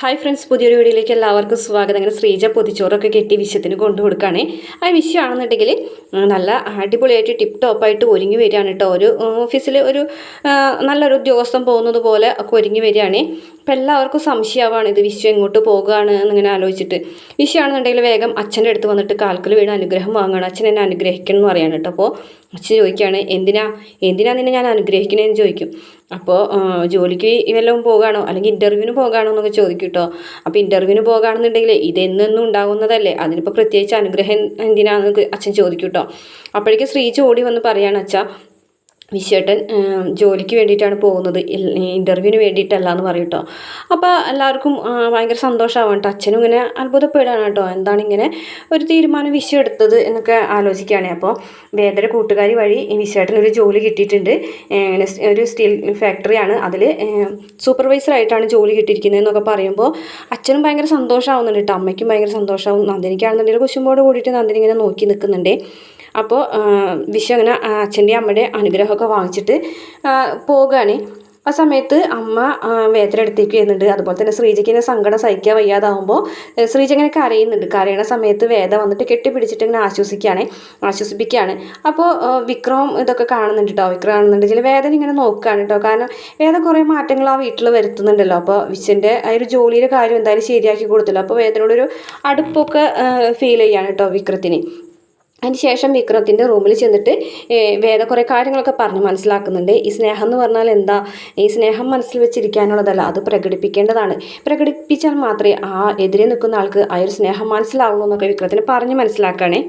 Hi friends പുതിയൊരു വീഡിയോയിലേക്ക് എല്ലാവർക്കും സ്വാഗതം. അങ്ങനെ ശ്രീജ പൊതിച്ചോറൊക്കെ കെട്ടി വിഷയത്തിന് കൊണ്ടു കൊടുക്കുകയാണ്. ആ വിഷയമാണെന്നുണ്ടെങ്കിൽ നല്ല അടിപൊളിയായിട്ട് ടിപ്പ് ടോപ്പായിട്ട് ഒരുങ്ങി വരികയാണ് കേട്ടോ. ഒരു ഓഫീസിൽ ഒരു നല്ലൊരു ഉദ്യോഗസ്ഥൻ പോകുന്നത് പോലെ ഒക്കെ ഒരുങ്ങി വരികയാണ്. അപ്പം എല്ലാവർക്കും സംശയമാവാണ് ഇത് വിഷയം എങ്ങോട്ട് പോകുകയാണ് എന്നിങ്ങനെ ആലോചിച്ചിട്ട്. വിഷയമാണെന്നുണ്ടെങ്കിൽ വേഗം അച്ഛന്റെ അടുത്ത് വന്നിട്ട് കാൽക്കൽ വീണ് അനുഗ്രഹം വാങ്ങണം അച്ഛൻ എന്നെ അനുഗ്രഹിക്കണം എന്ന് പറയാണ് അപ്പോൾ അച്ഛൻ ചോദിക്കുകയാണ് എന്തിനാ എന്തിനാ നിന്നെ ഞാൻ അനുഗ്രഹിക്കണേന്ന് ചോദിക്കും. അപ്പോൾ ജോലിക്ക് വല്ലതും പോകാണോ? അല്ലെങ്കിൽ ഇന്റർവ്യൂവിന് പോകുകയാണോ എന്നൊക്കെ ചോദിക്കും കേട്ടോ അപ്പോൾ ഇന്റർവ്യൂവിന് പോകാണെന്നുണ്ടെങ്കിൽ ഇതെന്നും ഉണ്ടാകുന്നതല്ലേ അതിനിപ്പോൾ പ്രത്യേകിച്ച് അനുഗ്രഹം എന്തിനാണെന്നൊക്കെ അച്ഛൻ ചോദിക്കും കേട്ടോ അപ്പോഴേക്കും ശ്രീജ ഓടി വന്ന് പറയാണ് അച്ഛാ വിശ്വേട്ടൻ ജോലിക്ക് വേണ്ടിയിട്ടാണ് പോകുന്നത്. ഇന്റർവ്യൂവിന് വേണ്ടിയിട്ടല്ല എന്ന് പറയും കേട്ടോ അപ്പോൾ എല്ലാവർക്കും ഭയങ്കര സന്തോഷമാവും കേട്ടോ. അച്ഛനും ഇങ്ങനെ അത്ഭുതപ്പെടുകയാണ് കേട്ടോ. എന്താണ് ഇങ്ങനെ ഒരു തീരുമാനം വിഷയം എടുത്തത് എന്നൊക്കെ ആലോചിക്കുകയാണ്. അപ്പോൾ വേദന കൂട്ടുകാരി വഴി വിശ്വേട്ടന് ഒരു ജോലി കിട്ടിയിട്ടുണ്ട്. ഒരു സ്റ്റീൽ ഫാക്ടറിയാണ് അതിൽ സൂപ്പർവൈസറായിട്ടാണ് ജോലി കിട്ടിയിരിക്കുന്നത് എന്നൊക്കെ പറയുമ്പോൾ അച്ഛനും ഭയങ്കര സന്തോഷമാവുന്നുണ്ട് കേട്ടോ അമ്മയ്ക്കും ഭയങ്കര സന്തോഷമാവും നന്ദിനിക്കാണെന്നുണ്ടെങ്കിൽ കുശുമ്പോട് കൂടിയിട്ട് നന്ദിനി ഇങ്ങനെ നോക്കി നിൽക്കുന്നുണ്ട്. അപ്പോൾ വിഷു അങ്ങനെ അച്ഛന്റെ അമ്മയുടെ അനുഗ്രഹമൊക്കെ വാങ്ങിച്ചിട്ട് പോകുകയാണ് ആ സമയത്ത് അമ്മ ആ, വേദന അടുത്തേക്ക് വരുന്നുണ്ട്. അതുപോലെ തന്നെ ശ്രീജയ്ക്ക് ഇങ്ങനെ സങ്കടം സഹിക്കാൻ വയ്യാതാവുമ്പോൾ ശ്രീജ ഇങ്ങനെ കരയുന്നുണ്ട്. കരയണ സമയത്ത് വേദ വന്നിട്ട് കെട്ടിപ്പിടിച്ചിട്ട് ഇങ്ങനെ ആശ്വസിക്കുകയാണ് ആശ്വസിപ്പിക്കുകയാണ് അപ്പോൾ വിക്രം ഇതൊക്കെ കാണുന്നുണ്ട് കേട്ടോ വിക്രം കാണുന്നുണ്ടെങ്കിൽ വേദന ഇങ്ങനെ നോക്കുകയാണ് കേട്ടോ കാരണം വേദ കുറേ മാറ്റങ്ങൾ ആ വീട്ടിൽ വരുത്തുന്നുണ്ടല്ലോ. അപ്പോൾ വിശ്വന്റെ ആ ഒരു ജോലിയുടെ കാര്യം എന്തായാലും ശരിയാക്കി കൊടുത്തല്ലോ. അപ്പോൾ വേദനയോടൊരു അടുപ്പൊക്കെ ഫീൽ ചെയ്യാണ് കേട്ടോ വിക്രത്തിന്. അതിന് ശേഷം വിക്രത്തിന്റെ റൂമിൽ ചെന്നിട്ട് വേദ കുറേ കാര്യങ്ങളൊക്കെ പറഞ്ഞ് മനസ്സിലാക്കുന്നുണ്ട്. ഈ സ്നേഹം എന്ന് പറഞ്ഞാൽ എന്താ? ഈ സ്നേഹം മനസ്സിൽ വെച്ചിരിക്കാനുള്ളതല്ല അത് പ്രകടിപ്പിക്കേണ്ടതാണ്. പ്രകടിപ്പിച്ചാൽ മാത്രമേ ആ എതിരെ നിൽക്കുന്ന ആൾക്ക് ആ ഒരു സ്നേഹം മനസ്സിലാവുള്ളൂ എന്നൊക്കെ വിക്രത്തിന് പറഞ്ഞ് മനസ്സിലാക്കുകയാണേ